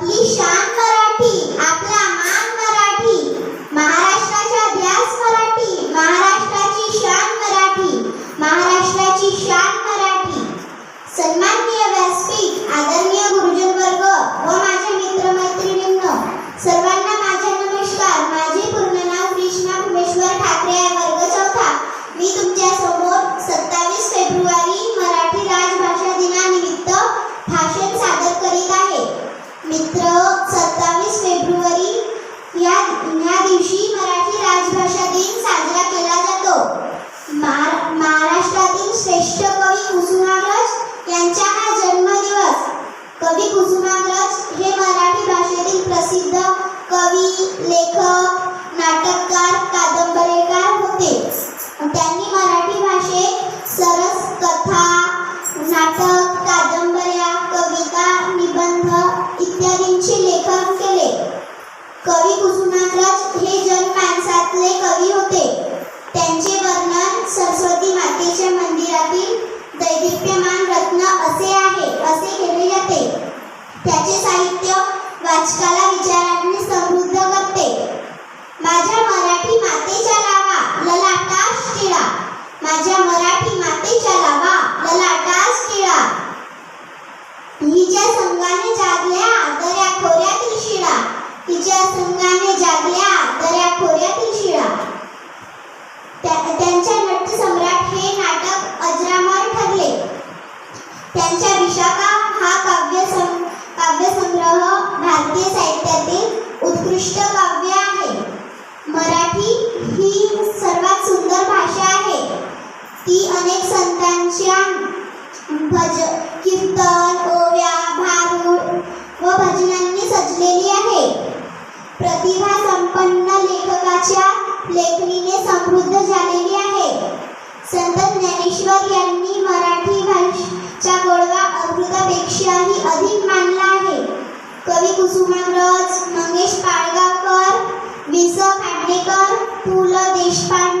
你一。नाटककार कादंबरीकार होते. त्यांनी मराठी भाषेत सरस कथा नाटक कादंबऱ्या कविता निबंध इत्यादींचे लेखन केले. कवी कुसुमाग्रज हे जन माणसातले कवी उत्कृष्ट काव्य आहे. मराठी ही सर्वात सुंदर भाषा आहे. ती अनेक संतांच्या भज कीर्तन ओव्या भारूड व भजनांनी सजलेली आहे. प्रतिभा संपन्न लेखकाच्या लेखणीने समृद्ध झालेली आहे. संत ज्ञानेश्वर यांनी मराठी भाषेचा गोडवा अमृतापेक्षाही कुसुमाग्रज मंगेश पाळगावकर वि स पु ल देशपांडे.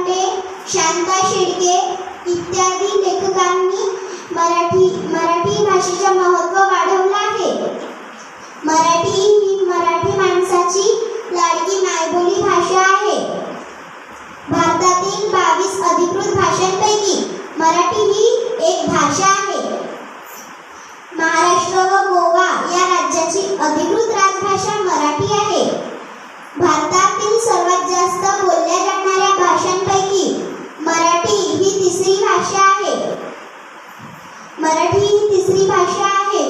मराठी ही तिसरी भाषा आहे.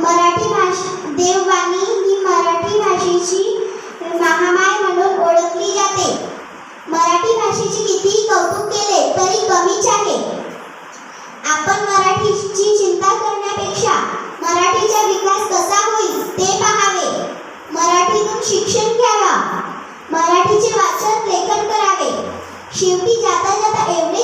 मराठी भाषा देववाणी ही मराठी भाषेची महामाय म्हणून ओळखली जाते. मराठी भाषेचे कितीही कौतुक केले तरी कमीच आहे. आपण मराठीची चिंता करण्यापेक्षा मराठीचा विकास कसा होईल ते पाहावे. मराठीतून शिक्षण घ्यावा. मराठीचे वाचन लेखन करावे. शेवटी जाता जाता एवढे